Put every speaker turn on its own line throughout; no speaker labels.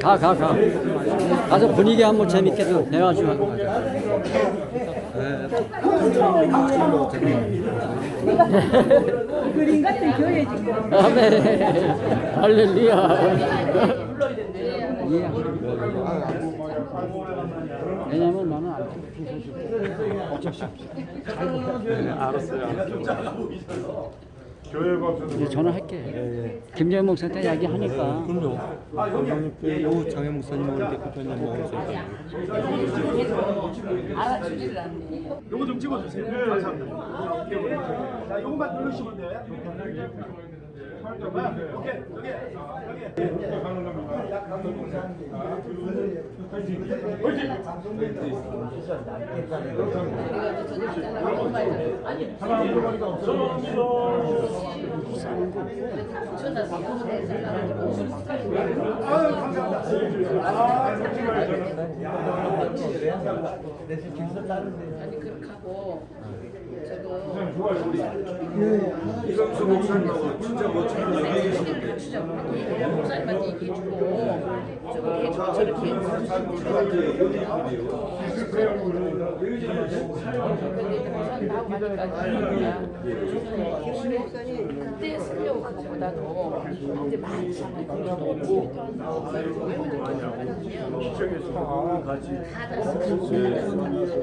가, 가, 가. 가서 분위기 한번 재밌게 좀 대화 좀 하고 가자.
그림 같은 교회 지금
아멘. 할렐루야. 예. 왜냐면 나는 안 어쩔 수 없어.
네, 알았어요. 알았어요.
이제 전화할게. 김재현 목사한테 이야기하니까.
그럼요. 장님께 요 장혜 목사님하고 대표님 먹었어요.
알아주지를 않네.
요거 좀 찍어주세요. 네, 감사합니다. 자, 요것만 누르시면 돼
아니 그렇게 하고 저도
이성수 목사님하고 진짜 멋진 얘기
진짜 목사님한테 얘기해주고 저렇게 해주고 저렇게 그때 쓰려고. 그거보다도 이제 많이 잡고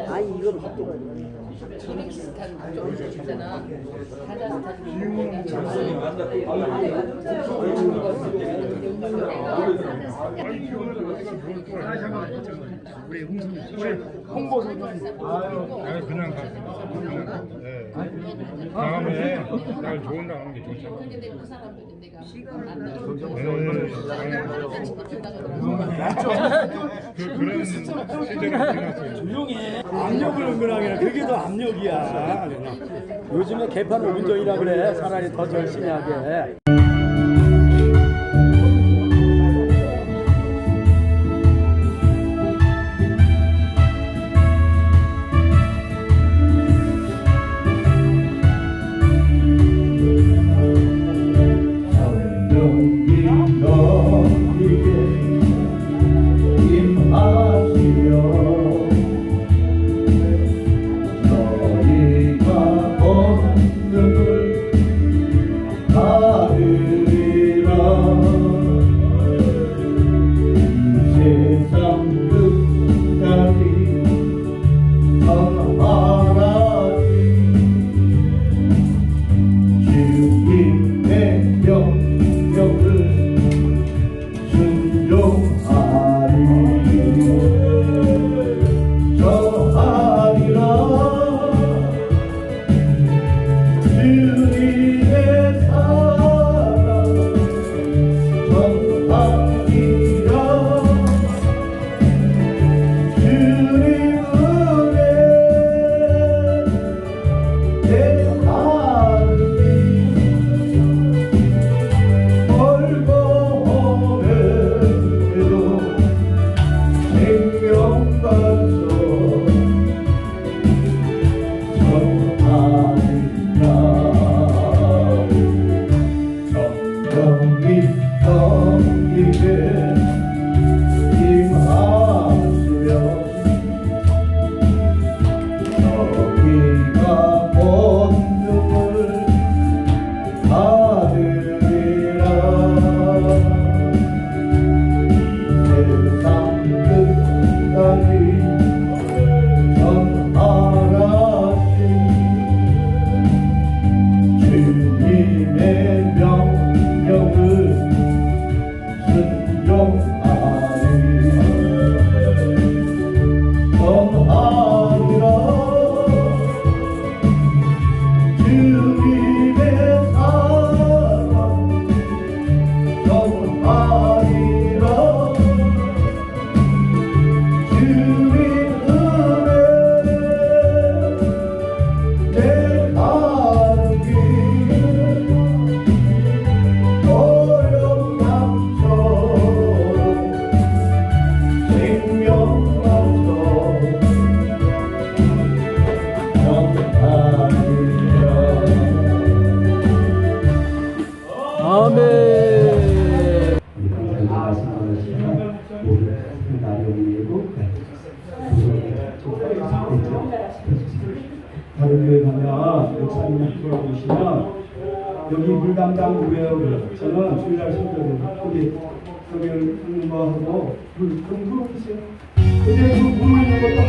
아 이거 키르기스탄 쪽 있잖아. 카자흐스탄
아, 그냥 가. 그냥 가. 네. 다음에 날 좋은 날 하는 게 좋죠.
근데 그 사람들이 내가
네. 그, 그런 지났어요.
조용해. 압력을 은근하게 그게 더 압력이야. 요즘에 개판 5분전이라 그래. 차라리 더 열심히 하게.
물 담당 의회로 저는 주일날 신도들 우리 교회를 근무하고 물 근무하고 있어요. 근데 그, 그 물을 그 내고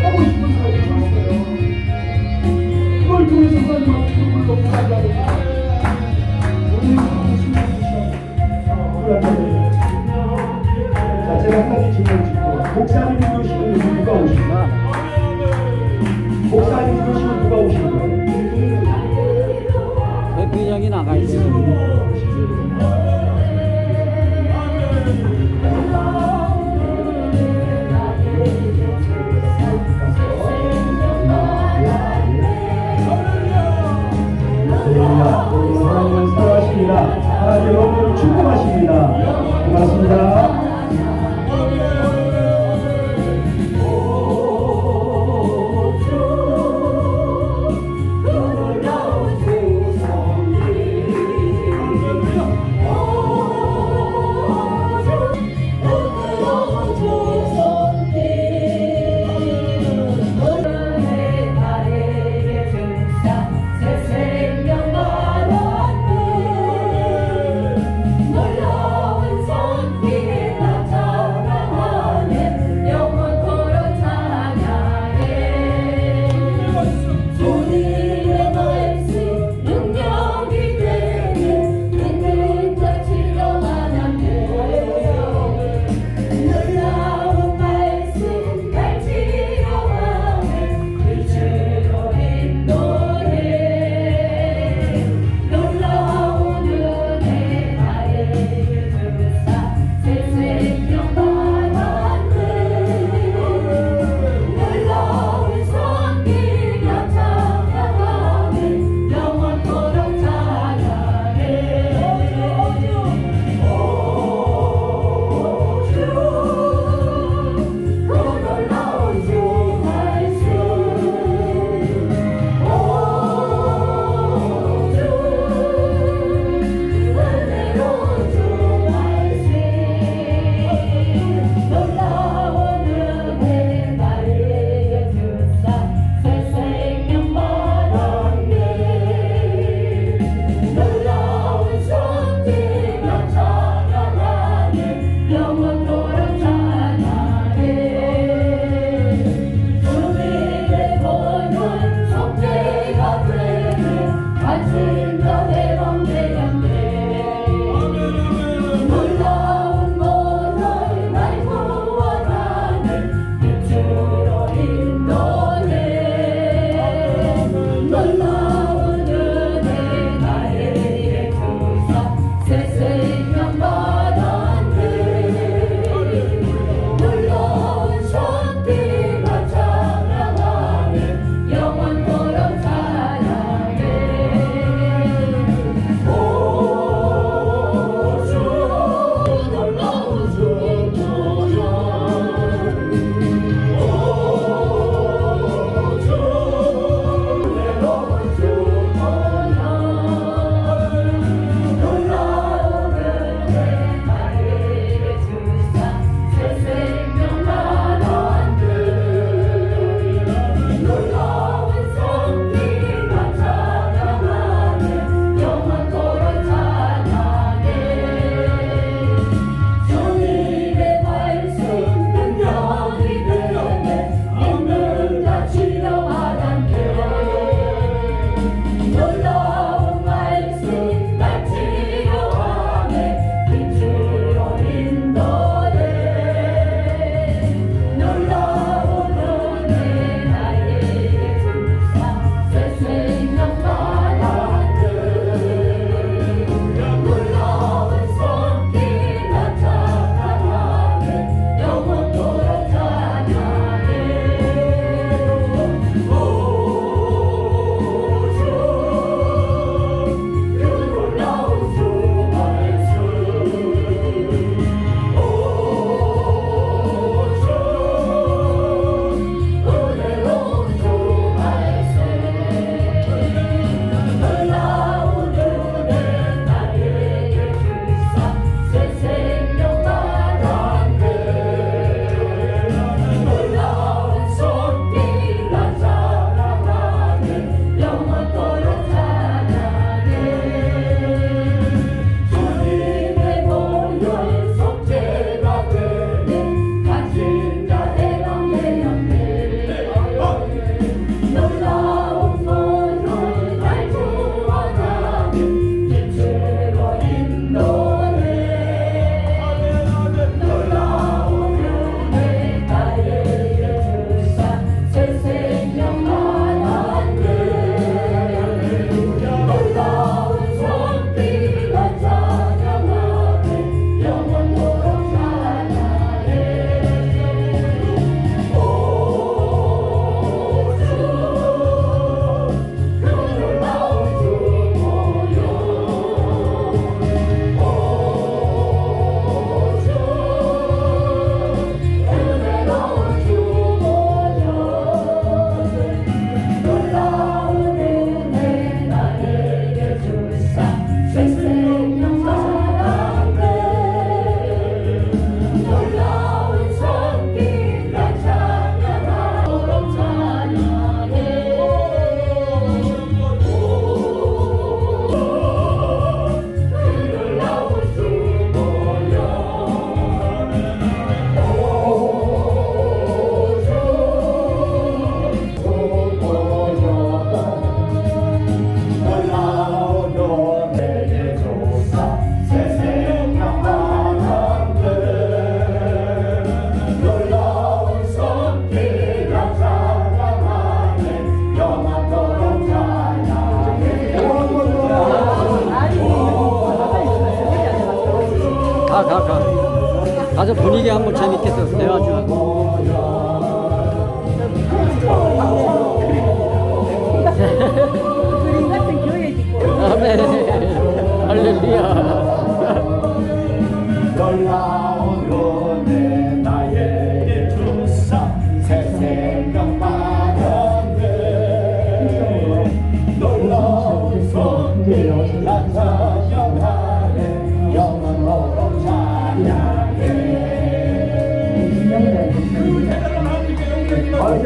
가, 가, 가.
가서 분위기 한번 재밌게 하고.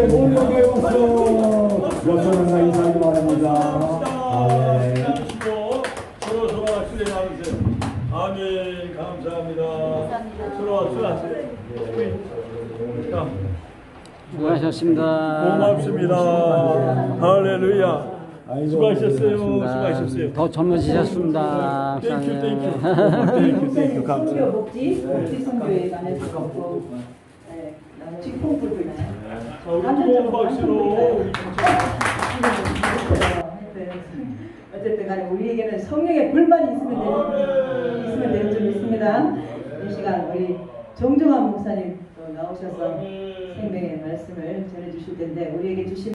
아,
이제 놀라게 왔어. 여러분과 인사하기 바랍니다. 아멘.
서로 서로 수레 나누세요. 아멘 감사합니다. 서로 수고하세요. 자,
수고하셨습니다.
고맙습니다. 할렐루야. 수고하셨어요. 수고하셨어요.
더 젊어지셨습니다.
땡큐 땡큐. 땡큐 땡큐 감사합니다.
복지 복지 선교에 관해서 또 네, 직통부를
자, 우리 두원 박씨로
어쨌든 간에 우리에게는 성령의 불만이 있으면 되는 있으면 되는 줄 믿습니다. 이 시간 우리 정종환 목사님 또 나오셔서 생명의 말씀을 전해 주실 텐데 우리에게 주신